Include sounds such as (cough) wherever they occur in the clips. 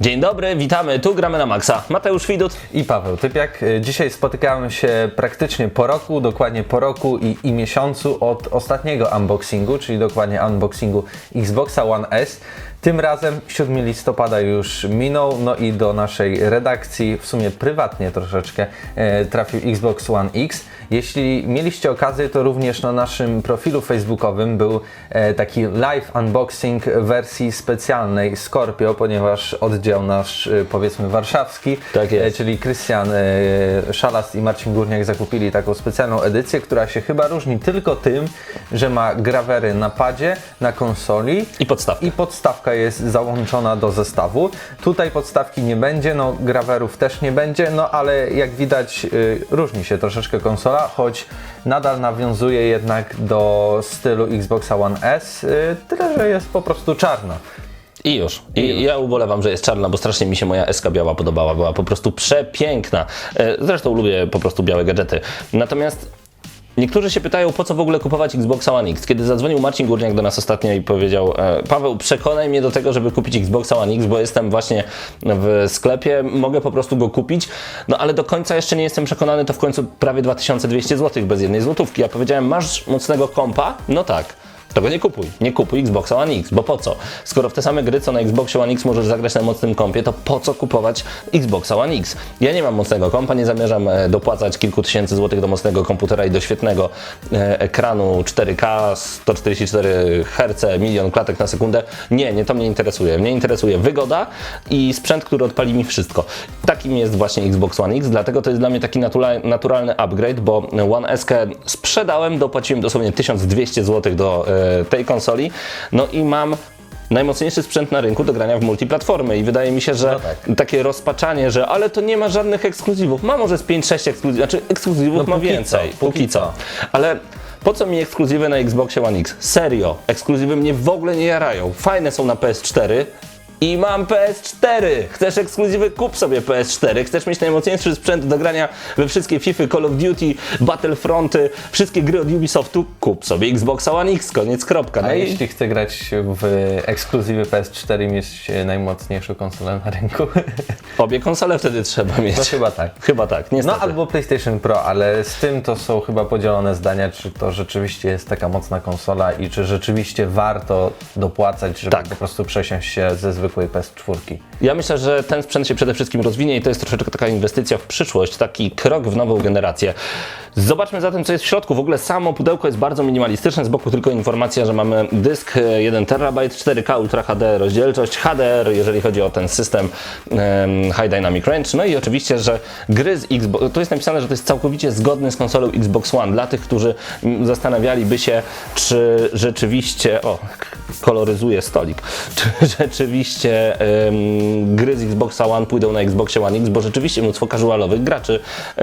Dzień dobry, witamy, tu gramy na Maxa. Mateusz Widut. I Paweł Typiak. Y, Dzisiaj spotykamy się praktycznie po roku, dokładnie po roku i, i miesiącu od ostatniego unboxingu, czyli dokładnie unboxingu Xboxa One S. Tym razem 7 listopada już minął, no i do naszej redakcji, w sumie prywatnie troszeczkę, e, trafił Xbox One X. Jeśli mieliście okazję, to również na naszym profilu facebookowym był e, taki live unboxing wersji specjalnej Scorpio, ponieważ oddział nasz, e, powiedzmy warszawski, Tak czyli Krystian Szalast i Marcin Górniak zakupili taką specjalną edycję, która się chyba różni tylko tym, że ma grawery na padzie, na konsoli I podstawkę. i podstawka jest załączona do zestawu. Tutaj podstawki nie będzie, no grawerów też nie będzie, no ale jak widać y, różni się troszeczkę konsola, choć nadal nawiązuje jednak do stylu Xboxa One S, y, tyle że jest po prostu czarna. I już. I ja ubolewam, że jest czarna, bo strasznie mi się moja SK biała podobała. Była po prostu przepiękna. E, Zresztą lubię po prostu białe gadżety. Natomiast niektórzy się pytają, po co w ogóle kupować Xboxa One X. Kiedy zadzwonił Marcin Górniak do nas ostatnio i powiedział e, Paweł, przekonaj mnie do tego, żeby kupić Xboxa One X, bo jestem właśnie w sklepie, mogę po prostu go kupić. No ale do końca jeszcze nie jestem przekonany, to w końcu prawie 2200 zł bez jednej złotówki. Ja powiedziałem, masz mocnego kompa? No tak. To go nie kupuj. Nie kupuj Xboxa One X, bo po co? Skoro w te same gry, co na Xboxie One X możesz zagrać na mocnym kompie, to po co kupować Xboxa One X? Ja nie mam mocnego kompa, nie zamierzam e, dopłacać kilku tysięcy złotych do mocnego komputera i do świetnego e, ekranu 4K, 144 Hz, milion klatek na sekundę. Nie, nie to mnie interesuje. Mnie interesuje wygoda i sprzęt, który odpali mi wszystko. Takim jest właśnie Xbox One X, dlatego to jest dla mnie taki natura- naturalny upgrade, bo One S sprzedałem, dopłaciłem dosłownie 1200 zł do e, tej konsoli, no i mam najmocniejszy sprzęt na rynku do grania w multiplatformy i wydaje mi się, że No tak. takie rozpaczanie, że ale to nie ma żadnych ekskluzywów. Ma może z 5-6 ekskluzywów, znaczy ekskluzywów No ma więcej, co, póki, póki co. co. Ale po co mi ekskluzywy na Xboxie One X? Serio, ekskluzywy mnie w ogóle nie jarają. Fajne są na PS4, i mam PS4. Chcesz ekskluzywy? Kup sobie PS4. Chcesz mieć najmocniejszy sprzęt do grania we wszystkie FIFA, Call of Duty, Battlefronty, wszystkie gry od Ubisoftu? Kup sobie Xboxa One X. Koniec, kropka. A No i jeśli chce grać w ekskluzywy PS4 i mieć najmocniejszą konsolę na rynku? (laughs) obie konsole wtedy trzeba mieć. No chyba tak. Chyba tak, niestety. No albo PlayStation Pro, ale z tym to są chyba podzielone zdania, czy to rzeczywiście jest taka mocna konsola i czy rzeczywiście warto dopłacać, żeby Tak. po prostu przesiąść się ze zwykłej PS4. Ja myślę, że ten sprzęt się przede wszystkim rozwinie i to jest troszeczkę taka inwestycja w przyszłość, taki krok w nową generację. Zobaczmy zatem, co jest w środku. W ogóle samo pudełko jest bardzo minimalistyczne. Z boku tylko informacja, że mamy dysk e, 1 TB, 4K Ultra HD rozdzielczość, HDR, jeżeli chodzi o ten system em, High Dynamic Range. No i oczywiście, że gry z Xbox. To jest napisane, że to jest całkowicie zgodny z konsolą Xbox One. Dla tych, którzy zastanawialiby się, czy rzeczywiście. O, koloryzuje stolik. (laughs) Czy rzeczywiście em, gry z Xboxa One pójdą na Xboxie One X, bo rzeczywiście mnóstwo casualowych graczy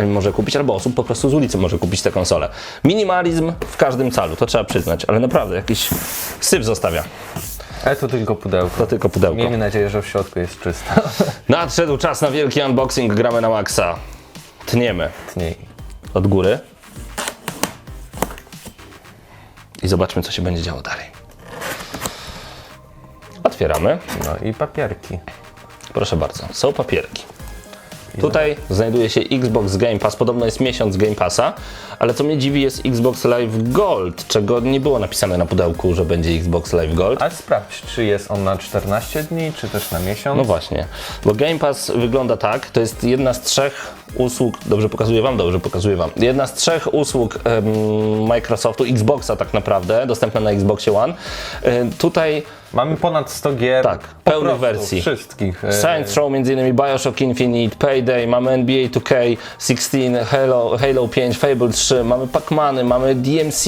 może kupić, albo osób po prostu z ulicy może kupić tę konsolę. Minimalizm w każdym calu, to trzeba przyznać, ale naprawdę jakiś syf zostawia. Ale to tylko pudełko. To tylko pudełko. Miejmy nadzieję, że w środku jest czysto. (laughs) Nadszedł czas na wielki unboxing, gramy na maksa. Tniemy Tniej. od góry i zobaczmy, co się będzie działo dalej. Otwieramy. No i papierki. Proszę bardzo, są papierki. Tutaj znajduje się Xbox Game Pass, podobno jest miesiąc Game Passa, ale co mnie dziwi jest Xbox Live Gold, czego nie było napisane na pudełku, że będzie Xbox Live Gold. Ale sprawdź, czy jest on na 14 dni, czy też na miesiąc. No właśnie, bo Game Pass wygląda tak, to jest jedna z trzech usług, dobrze pokazuję Wam, dobrze pokazuję Wam, jedna z trzech usług em, Microsoftu, Xboxa tak naprawdę, dostępna na Xboxie One. E, tutaj Mamy ponad 100 gier. Tak, pełnych wersji. Wszystkich. e, Saints Row, m.in. Bioshock Infinite, Payday, mamy NBA 2K16, Halo, Halo 5, Fable 3, mamy Pac-Many, mamy DMC,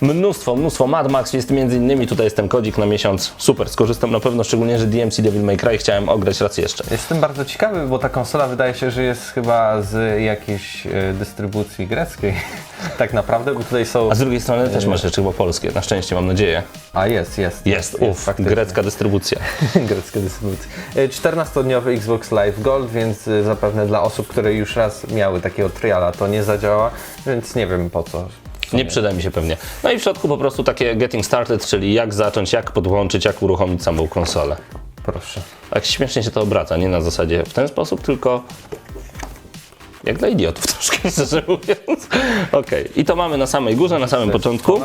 mnóstwo, mnóstwo. Mad Max jest m.in. Tutaj jest ten kodzik na miesiąc. Super, skorzystam na pewno, szczególnie, że DMC Devil May Cry chciałem ograć raz jeszcze. Jestem bardzo ciekawy, bo ta konsola wydaje się, że jest chyba z jakiejś e, dystrybucji greckiej. Tak naprawdę, bo tutaj są. A z drugiej strony też masz jeszcze chyba polskie, na szczęście mam nadzieję. A jest, jest. Jest, uff, faktycznie. grecka dystrybucja. (laughs) Grecka dystrybucja. E, 14-dniowy Xbox Live Gold, więc e, zapewne dla osób, które już raz miały takiego triala, to nie zadziała, więc nie wiem po co. Nie przyda mi się pewnie. No i w środku po prostu takie getting started, czyli jak zacząć, jak podłączyć, jak uruchomić samą konsolę. Proszę. Tak śmiesznie się to obraca, nie na zasadzie w ten sposób, tylko jak dla idiotów (laughs) troszkę, szczerze mówiąc. Okej, i to mamy na samej górze, na samym początku. Y,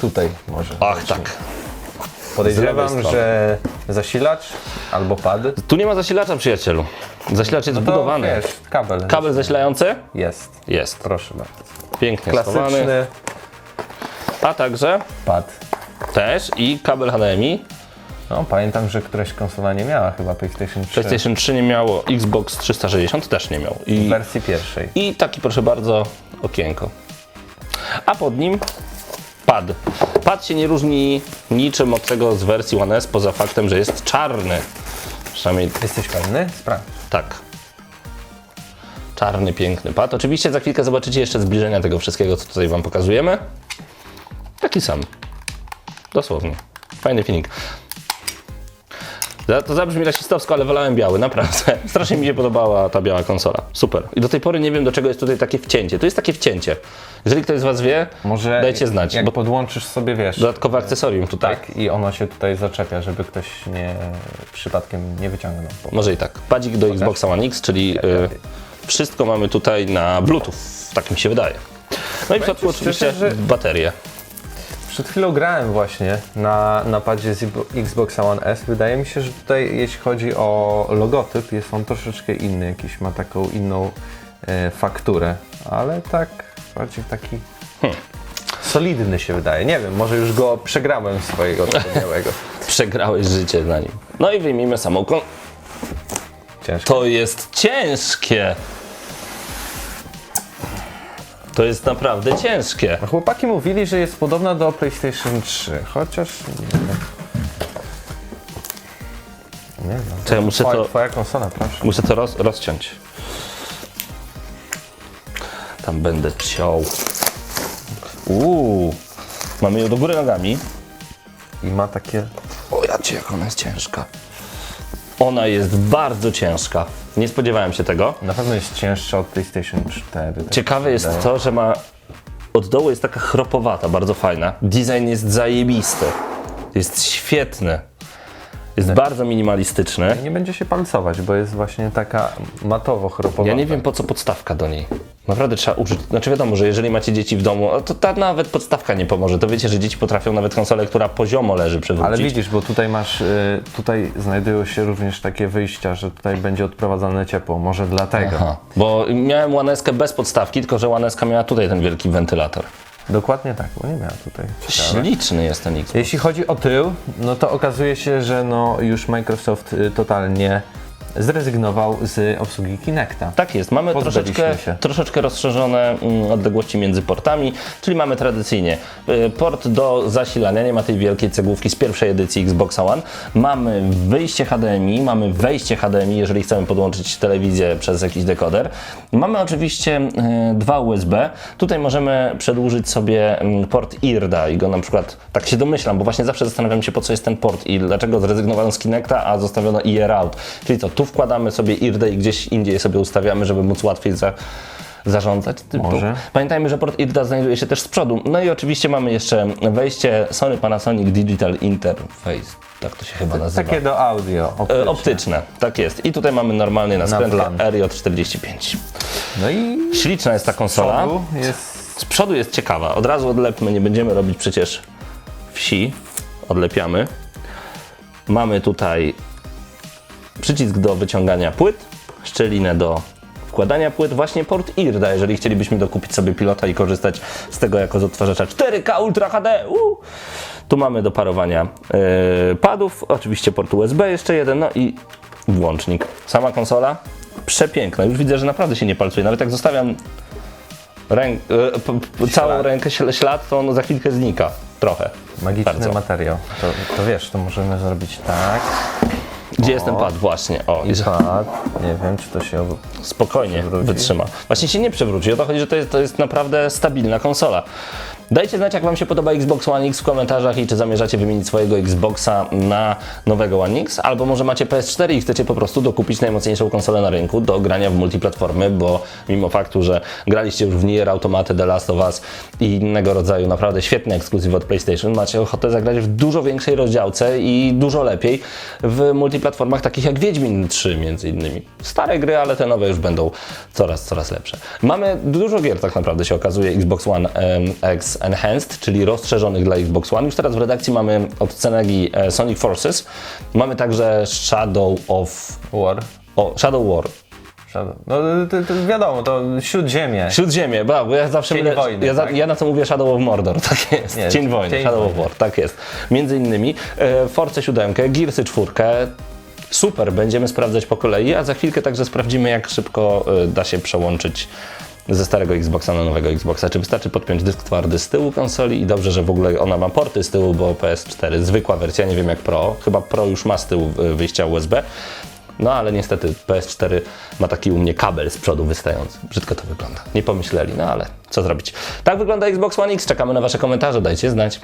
Tutaj może. Ach, tak. Z Podejrzewam, lewej że zasilacz albo pad. Tu nie ma zasilacza, przyjacielu. Zasilacz jest To wbudowany. wiesz, kabel. Kabel zasilający? Jest. Jest. Proszę bardzo. Pięknie schowany. Klasyczny A także pad. też i kabel HDMI. No, pamiętam, że któraś konsola nie miała chyba PlayStation 3 PlayStation 3 nie miało, Xbox 360 też nie miał. w I, wersji pierwszej. I taki, proszę bardzo, okienko. A pod nim pad. Pad się nie różni niczym od tego z wersji One S, poza faktem, że jest czarny. Przynajmniej Jesteś pewny? Sprawdź. tak. Czarny, piękny pad. Oczywiście za chwilkę zobaczycie jeszcze zbliżenia tego wszystkiego, co tutaj Wam pokazujemy. Taki sam. Dosłownie. Fajny filmik. To zabrzmi rasistowsko, ale wolałem biały, naprawdę. (laughs) Strasznie mi się podobała ta biała konsola. Super. I do tej pory nie wiem, do czego jest tutaj takie wcięcie. Tu jest takie wcięcie. Jeżeli ktoś z Was wie, Może dajcie znać. jak Bo podłączysz sobie, wiesz, dodatkowe akcesorium tutaj. tak i ono się tutaj zaczepia, żeby ktoś nie przypadkiem nie wyciągnął. Może i tak. Padzik do Xboxa One X, czyli y, wszystko mamy tutaj na Bluetooth. Tak mi się wydaje. No i w środku oczywiście baterie. Przed chwilą grałem właśnie na napadzie z Xbox One S. Wydaje mi się, że tutaj jeśli chodzi o logotyp, jest on troszeczkę inny, jakiś ma taką inną e, fakturę, ale tak bardziej taki Hmm. solidny się wydaje. Nie wiem, może już go przegrałem swojego tego (laughs) białego. Przegrałeś życie na nim. No i wyjmijmy samą kon... Ciężko. To jest ciężkie! To jest naprawdę ciężkie. Chłopaki mówili, że jest podobna do PlayStation 3, chociaż nie wiem. Nie wiem. To ja muszę twoja, to- twoja konsola, proszę. Muszę to roz, rozciąć. Tam będę ciął. Uuu. Mamy ją do góry nogami. I ma takie O ja cię, jak ona jest ciężka. Ona jest bardzo ciężka. Nie spodziewałem się tego. Na pewno jest cięższa od PlayStation 4. tak Ciekawe mi jest wydaje. to, że ma od dołu jest taka chropowata, bardzo fajna. Design jest zajebisty. Jest świetny. Jest bardzo minimalistyczny. Nie będzie się palcować, bo jest właśnie taka matowo chropowa. Ja nie wiem po co podstawka do niej. Naprawdę trzeba użyć. Znaczy wiadomo, że jeżeli macie dzieci w domu, to ta nawet podstawka nie pomoże. To wiecie, że dzieci potrafią nawet konsolę, która poziomo leży przewrócić. Ale widzisz, bo tutaj masz, y, tutaj znajdują się również takie wyjścia, że tutaj będzie odprowadzane ciepło, może dlatego. Aha. Bo miałem łaneskę bez podstawki, tylko że łaneska miała tutaj ten wielki wentylator. Dokładnie tak, bo nie miała tutaj. Ciekawe. Śliczny jest ten Xbox. Jeśli chodzi o tył, no to okazuje się, że no już Microsoft y, totalnie zrezygnował z obsługi Kinecta. Tak jest, mamy troszeczkę, troszeczkę rozszerzone mm, odległości między portami, czyli mamy tradycyjnie y, port do zasilania, nie ma tej wielkiej cegłówki z pierwszej edycji Xboxa One. Mamy wyjście HDMI, mamy wejście HDMI, jeżeli chcemy podłączyć telewizję przez jakiś dekoder. Mamy oczywiście y, dwa USB. Tutaj możemy przedłużyć sobie mm, port IRDA i go na przykład, tak się domyślam, bo właśnie zawsze zastanawiam się po co jest ten port i dlaczego zrezygnowano z Kinecta, a zostawiono IR out. Czyli co, tu wkładamy sobie IRDA i gdzieś indziej sobie ustawiamy, żeby móc łatwiej za, zarządzać. Może. Pamiętajmy, że port IRDA znajduje się też z przodu. No i oczywiście mamy jeszcze wejście Sony Panasonic Digital Interface. Tak to się chyba nazywa. Takie do audio. E, optyczne. Optyczne, tak jest. I tutaj mamy normalnie na plan. RJ45. No i Śliczna jest ta konsola. przodu jest Z przodu jest ciekawa. Od razu odlepmy, nie będziemy robić przecież wsi. Odlepiamy. Mamy tutaj przycisk do wyciągania płyt, szczelinę do wkładania płyt, właśnie port IRDA, jeżeli chcielibyśmy dokupić sobie pilota i korzystać z tego jako z odtwarzacza 4K Ultra HD. Uu! Tu mamy do parowania yy, padów, oczywiście port USB jeszcze jeden, no i włącznik. Sama konsola przepiękna. Już widzę, że naprawdę się nie palcuje. Nawet jak zostawiam ręk, p, całą rękę śl- ślad, to on za chwilkę znika. Trochę. magiczny Bardzo. materiał. To, to wiesz, to możemy zrobić tak. Gdzie jest ten pad? Właśnie. O, i że- pad. Nie wiem, czy to się spokojnie Przewróci. wytrzyma. Właśnie się nie przewróci. O to chodzi, że to jest, to jest naprawdę stabilna konsola. Dajcie znać, jak Wam się podoba Xbox One X w komentarzach i czy zamierzacie wymienić swojego Xboxa na nowego One X, albo może macie PS4 i chcecie po prostu dokupić najmocniejszą konsolę na rynku do grania w multiplatformy, bo mimo faktu, że graliście już w Nier, Automaty, The Last of Us i innego rodzaju naprawdę świetne ekskluzywy od PlayStation, macie ochotę zagrać w dużo większej rozdziałce i dużo lepiej w multiplatformach takich jak Wiedźmin 3 między innymi. Stare gry, ale te nowe już będą coraz, coraz lepsze. Mamy dużo gier tak naprawdę się okazuje Xbox One em, Enhanced, czyli rozszerzonych dla Xbox One. Już teraz w redakcji mamy od Cenegi e, Sonic Forces. Mamy także Shadow of... War. O, Shadow War. No to, to wiadomo, to Śródziemie. Śródziemie, bo bo ja zawsze Cień mylę- wojny, ja, tak? ja na to mówię Shadow of Mordor, (laughs) tak jest. Nie, Cień wojny, Cień Shadow of wojny. War, tak jest. Między innymi e, Force 7, Gearsy 4, super, będziemy sprawdzać po kolei, a za chwilkę także sprawdzimy, jak szybko e, da się przełączyć ze starego Xboxa na nowego Xboxa. Czy wystarczy podpiąć dysk twardy z tyłu konsoli i dobrze, że w ogóle ona ma porty z tyłu, bo PS4 zwykła wersja, nie wiem jak Pro, chyba Pro już ma z tyłu e, wyjścia USB. No ale niestety PS4 ma taki u mnie kabel z przodu wystający. Brzydko to wygląda. Nie pomyśleli, no ale co zrobić. Tak wygląda Xbox One X. Czekamy na Wasze komentarze, dajcie znać.